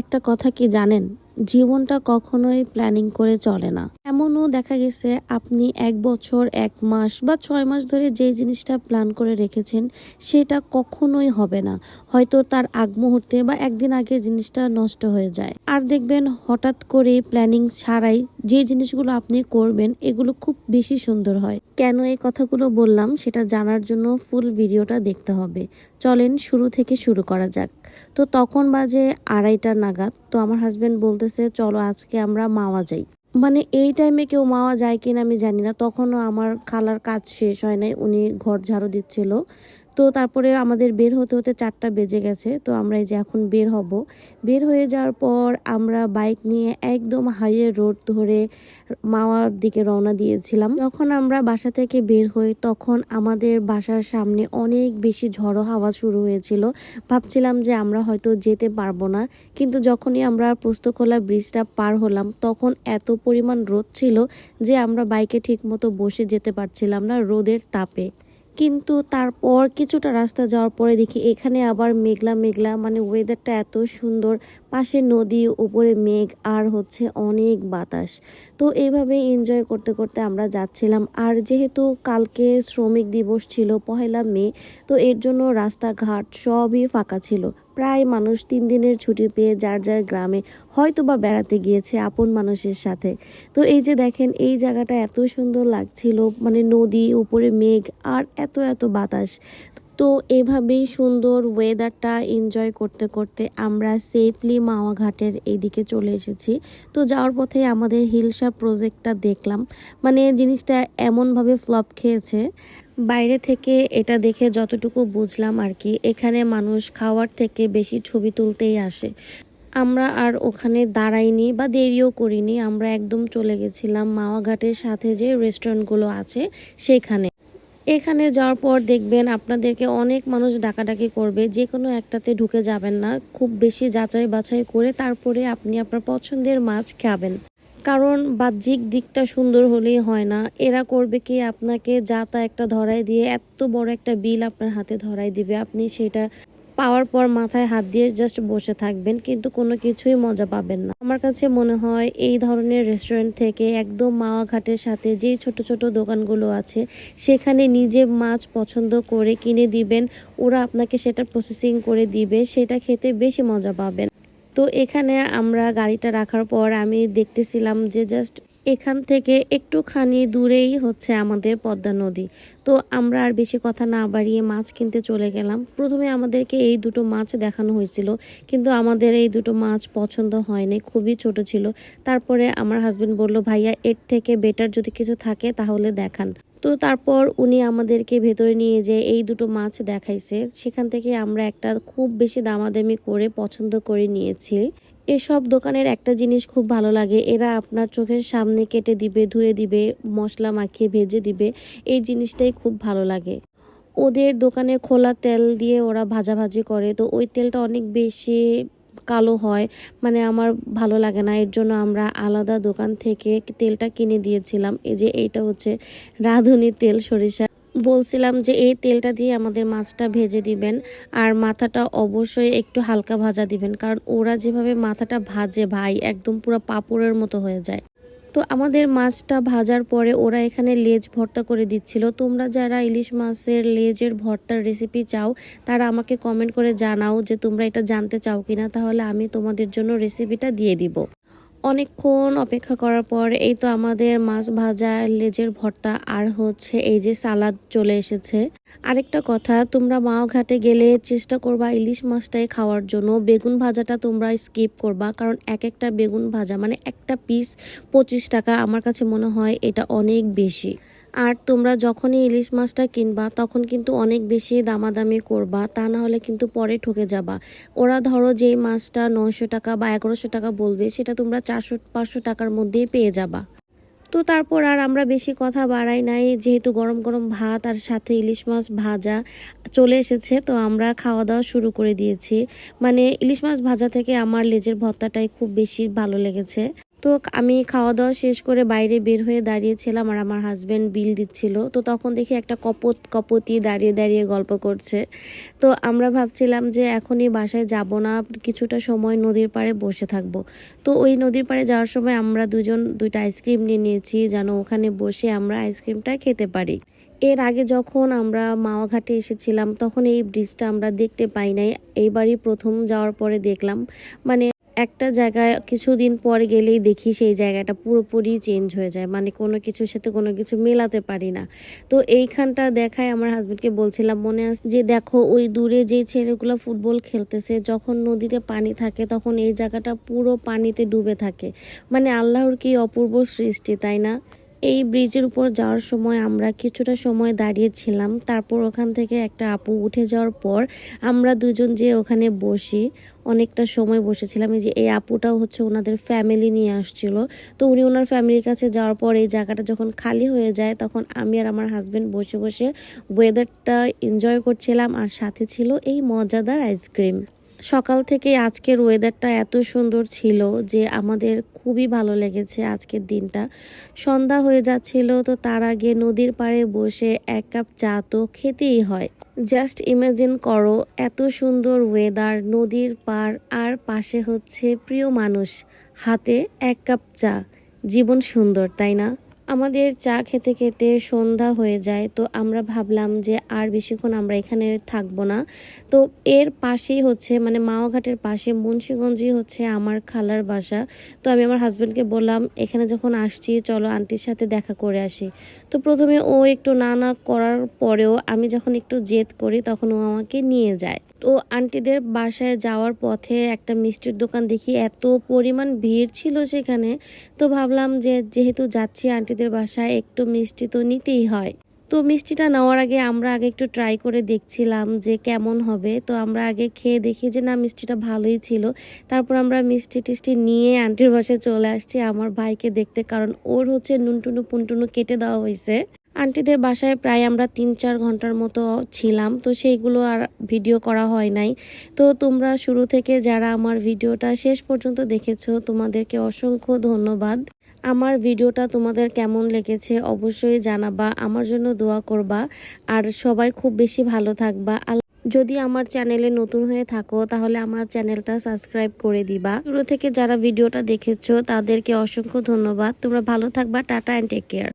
একটা কথা কি জানেন? জীবনটা কখনোই প্ল্যানিং করে চলে না। এমনও দেখা গেছে, আপনি এক বছর, এক মাস বা ছয় মাস ধরে যে জিনিসটা প্ল্যান করে রেখেছেন, সেটা কখনোই হবে না। হয়তো তার আগ মুহূর্তে বা একদিন আগে জিনিসটা নষ্ট হয়ে যায়। আর দেখবেন, হঠাৎ করে প্ল্যানিং ছাড়াই যে জিনিসগুলো আপনি করবেন, এগুলো খুব বেশি সুন্দর হয়। কেন এই কথাগুলো বললাম, সেটা জানার জন্য ফুল ভিডিওটা দেখতে হবে। চলেন শুরু থেকে শুরু করা যাক। তো তখন বাজে আড়াইটা নাগাদ, তো আমার হাজবেন্ড বলতেছে, চলো আজকে আমরা মাওয়া যাই। মানে এই টাইমে কেউ মাওয়া যায় কিনা আমি জানি না। তখনও আমার খালার কাজ শেষ হয় নাই। উনি ঘর ঝাড়ু দিচ্ছিল। তো তারপরে আমাদের বের হতে হতে চারটা বেজে গেছে। তো আমরা এই যে এখন বের হব। বের হয়ে যাওয়ার পর আমরা বাইক নিয়ে একদম হাইয়ে রোড ধরে মাওয়ার দিকে রওনা দিয়েছিলাম। যখন আমরা বাসা থেকে বের হই, তখন আমাদের বাসার সামনে অনেক বেশি ঝড়ো হাওয়া শুরু হয়েছিল। ভাবছিলাম যে আমরা হয়তো যেতে পারব না। কিন্তু যখনই আমরা পোস্তখোলা ব্রিজটা পার হলাম, তখন এত পরিমাণ রোদ ছিল যে আমরা বাইকে ঠিকমতো বসে যেতে পারছিলাম না রোদের তাপে। কিন্তু তারপর কিছুটা রাস্তা যাওয়ার পরে দেখি এখানে আবার মেঘলা মেঘলা। মানে ওয়েদারটা এত সুন্দর। পাশে নদী, উপরে মেঘ আর হচ্ছে অনেক বাতাস। তো এইভাবে এনজয় করতে করতে আমরা যাচ্ছিলাম। আর যেহেতু কালকে শ্রমিক দিবস ছিল, পহেলা মে, তো এর জন্য রাস্তাঘাট সবই ফাঁকা ছিল। প্রায় মানুষ তিন দিনের ছুটি পেয়ে যার যার গ্রামে হয়তো বা বেড়াতে গিয়েছে আপন মানুষের সাথে। তো এই যে দেখেন, এই জায়গাটা এত সুন্দর লাগছিল মানে নদী, উপরে মেঘ আর এত এত বাতাস। তো এভাবেই সুন্দর ওয়েদারটা এনজয় করতে করতে আমরা সেফলি মাওয়া ঘাটের এইদিকে চলে এসেছি। তো যাওয়ার পথে আমাদের হিলসা প্রজেক্টটা দেখলাম। মানে জিনিসটা এমনভাবে ফ্লপ খেয়েছে। বাইরে থেকে এটা দেখে যতটুকু বুঝলাম আর কি এখানে মানুষ খাওয়ার থেকে বেশি ছবি তুলতেই আসে। আমরা আর ওখানে দাঁড়াইনি বা দেরিও করিনি, আমরা একদম চলে গেছিলাম মাওয়া ঘাটের সাথে যে রেস্টুরেন্টগুলো আছে, সেখানে। এখানে যাওয়ার পর দেখবেন আপনাদেরকে অনেক মানুষ ডাকাডাকি করবে, যে কোনো একটাতে ঢুকে যাবেন না। খুব বেশি যাচাই বাছাই করে তারপরে আপনি আপনার পছন্দের মাছ খাবেন। কারণ বাহ্যিক দিকটা সুন্দর হলেই হয় না। এরা করবে কি, আপনাকে যা তা একটা ধরাই দিয়ে এত বড় একটা বিল আপনার হাতে ধরাই দিবে। আপনি সেটা পাওয়ার পর মাথায় হাত দিয়ে জাস্ট বসে থাকবেন, কিন্তু কোনো কিছুই মজা পাবেন না। আমার কাছে মনে হয় এই ধরনের রেস্টুরেন্ট থেকে একদম মাওয়া ঘাটের সাথে যে ছোট ছোট দোকানগুলো আছে, সেখানে নিজে মাছ পছন্দ করে কিনে দিবেন, ওরা আপনাকে সেটা প্রসেসিং করে দিবে, সেটা খেতে বেশি মজা পাবেন। তো এখানে আমরা গাড়িটা রাখার পর আমি দেখতেছিলাম যে জাস্ট এখান থেকে একটুখানি দূরেই হচ্ছে আমাদের পদ্মা নদী। তো আমরা আর বেশি কথা না বাড়িয়ে মাছ কিনতে চলে গেলাম। প্রথমে আমাদেরকে এই দুটো মাছ দেখানো হয়েছিল, কিন্তু আমাদের এই দুটো মাছ পছন্দ হয়নি, খুবই ছোট ছিল। তারপরে আমার হাজবেন্ড বলল, ভাইয়া, এর থেকে বেটার যদি কিছু থাকে তাহলে দেখান। তো তারপর উনি আমাদেরকে ভেতরে নিয়ে যে এই দুটো মাছ দেখাইছে। সেখান থেকে আমরা একটা খুব বেশি দামাদামি করে পছন্দ করে নিয়েছি। এসব দোকানের একটা জিনিস খুব ভালো লাগে। এরা আপনার চোখের সামনে কেটে দিবে, ধুয়ে দিবে, মশলা মাখিয়ে ভেজে দিবে। এই জিনিসটাই খুব ভালো লাগে। ওদের দোকানে খোলা তেল দিয়ে ওরা ভাজাভাজি করে। তো ওই তেলটা অনেক বেশি কালো হয়। মানে আমার ভালো লাগে না। এর জন্য আমরা আলাদা দোকান থেকে তেলটা কিনে দিয়েছিলাম। এই যে এইটা হচ্ছে রাঁধুনি তেল সরিষা। বলছিলাম যে এই তেলটা দিয়ে আমাদের মাছটা ভেজে দিবেন আর মাথাটা অবশ্যই একটু হালকা ভাজা দিবেন, কারণ ওরা যেভাবে মাথাটা ভাজে ভাই, একদম পুরো পাপড়ের মতো হয়ে যায়। তো আমাদের মাছটা ভাজার পরে ওরা এখানে লেজ ভর্তা করে দিচ্ছিল। তোমরা যারা ইলিশ মাছের লেজের ভর্তার রেসিপি চাও, তারা আমাকে কমেন্ট করে জানাও যে তোমরা এটা জানতে চাও কিনা, তাহলে আমি তোমাদের জন্য রেসিপিটা দিয়ে দিব। অনেকক্ষণ অপেক্ষা করার পর এই তো আমাদের মাছ ভাজা লেজের ভর্তা, আর হচ্ছে এই যে সালাদ চলে এসেছে। আরেকটা কথা, তোমরা মাও ঘাটে গেলে চেষ্টা করবা ইলিশ মাছটাই খাওয়ার জন্য। বেগুন ভাজাটা তোমরা স্কিপ করবা, কারণ এক একটা বেগুন ভাজা মানে একটা পিস পঁচিশ টাকা, আমার কাছে মনে হয় এটা অনেক বেশি। আর তোমরা যখনই ইলিশ মাছটা কিনবা, তখন কিন্তু অনেক বেশি দামাদামি করবা, তা না হলে কিন্তু পরে ঠকে যাবা। ওরা ধরো যেই মাছটা নয়শো টাকা বা এগারোশো টাকা বলবে, সেটা তোমরা চারশো, পাঁচশো টাকার মধ্যেই পেয়ে যাবা। তো তারপর আর আমরা বেশি কথা বাড়াই নাই, যেহেতু গরম গরম ভাত আর সাথে ইলিশ মাছ ভাজা চলে এসেছে, তো আমরা খাওয়া দাওয়া শুরু করে দিয়েছি। মানে ইলিশ মাছ ভাজা থেকে আমার লেজের ভর্তাটাই খুব বেশি ভালো লেগেছে। তো আমি খাওয়া দাওয়া শেষ করে বাইরে বের হয়ে দাঁড়িয়েছিলাম আর আমার হাজব্যান্ড বিল দিচ্ছিল। তো তখন দেখি একটা কপত, কপতি দাঁড়িয়ে দাঁড়িয়ে গল্প করছে। তো আমরা ভাবছিলাম যে এখনই বাসায় যাব না, কিছুটা সময় নদীর পাড়ে বসে থাকব। তো ওই নদীর পাড়ে যাওয়ার সময় আমরা দুজন দুইটা আইসক্রিম নিয়ে নিয়েছি যেন ওখানে বসে আমরা আইসক্রিমটা খেতে পারি। এর আগে যখন আমরা মাওয়াঘাটে এসেছিলাম, তখন এই ব্রিজটা আমরা দেখতে পাই নাই। এইবারই প্রথম যাওয়ার পরে দেখলাম। মানে একটা জায়গায় কিছুদিন পর গেলেই দেখি সেই জায়গাটা পুরোপুরি চেঞ্জ হয়ে যায়। মানে কোনো কিছুর সাথে কোনো কিছু মেলাতে পারি না। তো এইখানটা দেখায় আমার হাজব্যান্ডকে বলছিলাম, মনে আছে যে দেখো, ওই দূরে যে ছেলেগুলো ফুটবল খেলতেছে, যখন নদীতে পানি থাকে, তখন এই জায়গাটা পুরো পানিতে ডুবে থাকে। মানে আল্লাহর কি অপূর্ব সৃষ্টি, তাই না? এই ব্রিজের উপর যাওয়ার সময় আমরা কিছুটা সময় দাঁড়িয়েছিলাম। তারপর ওখান থেকে একটা আপু উঠে যাওয়ার পর আমরা দুজন যে ওখানে বসি। অনেকটা সময় বসেছিলাম। এই যে এই আপুটাও হচ্ছে ওনাদের ফ্যামিলি নিয়ে আসছিল। তো উনি ওনার ফ্যামিলির কাছে যাওয়ার পর এই জায়গাটা যখন খালি হয়ে যায়, তখন আমি আর আমার হাজব্যান্ড বসে বসে ওয়েদারটা এনজয় করছিলাম। আর সাথে ছিল এই মজাদার আইসক্রিম সকাল থেকে আজকের ওয়েদারটা এত সুন্দর ছিল যে আমাদের খুবই ভালো লেগেছে আজকের দিনটা। সন্ধ্যা হয়ে যাচ্ছিল, তো তার আগে নদীর পাড়ে বসে এক কাপ চা তো খেতেই হয়। জাস্ট ইমাজিন করো, এত সুন্দর ওয়েদার নদীর পার আর পাশে হচ্ছে প্রিয় মানুষ, হাতে এক কাপ চা। জীবন সুন্দর, তাই না? আমাদের চা খেতে খেতে সন্ধ্যা হয়ে যায়, তো আমরা ভাবলাম যে আর বেশিক্ষণ আমরা এখানে থাকব না। তো এর পাশেই হচ্ছে মানে মাওয়াঘাটের পাশে মুন্সীগঞ্জই হচ্ছে আমার খালার বাসা। তো আমি আমার হাজব্যান্ডকে বললাম, এখানে যখন আসছি, চলো আন্টির সাথে দেখা করে আসি। তো প্রথমে ও একটু না না করার পরেও আমি যখন একটু জেদ করি, তখন ও আমাকে নিয়ে যায়। তো আন্টিদের বাসায় যাওয়ার পথে একটা মিষ্টির দোকান দেখি, এত পরিমাণ ভিড় ছিল সেখানে। তো ভাবলাম যে যেহেতু যাচ্ছি, আন্টিদের বাসায় একটু মিষ্টি তো নিতেই হয়। তো মিষ্টিটা নেওয়ার আগে আমরা আগে একটু ট্রাই করে দেখছিলাম যে কেমন হবে। তো আমরা আগে খেয়ে দেখি যে না, মিষ্টিটা ভালোই ছিল। তারপর আমরা মিষ্টি টিষ্টি নিয়ে আন্টির বাসায় চলে আসছি আমার ভাইকে দেখতে, কারণ ওর হচ্ছে নুনটুনু পুনটুনু কেটে দেওয়া হয়েছে। আন্টিদের বাসায় প্রায় আমরা তিন চার ঘণ্টার মতো ছিলাম, তো সেইগুলো আর ভিডিও করা হয় নাই। তো তোমরা শুরু থেকে যারা আমার ভিডিওটা শেষ পর্যন্ত দেখেছ, তোমাদেরকে অসংখ্য ধন্যবাদ। আমার ভিডিওটা তোমাদের কেমন লেগেছে অবশ্যই জানাবা, আমার জন্য দোয়া করবা, আর সবাই খুব বেশি ভালো থাকবা। যদি আমার চ্যানেলে নতুন হয়ে থাকো, তাহলে আমার চ্যানেলটা সাবস্ক্রাইব করে দিবা। শুরু থেকে যারা ভিডিওটা দেখেছ, তাদেরকে অসংখ্য ধন্যবাদ। তোমরা ভালো থাকবা, টাটা অ্যান্ড টেক কেয়ার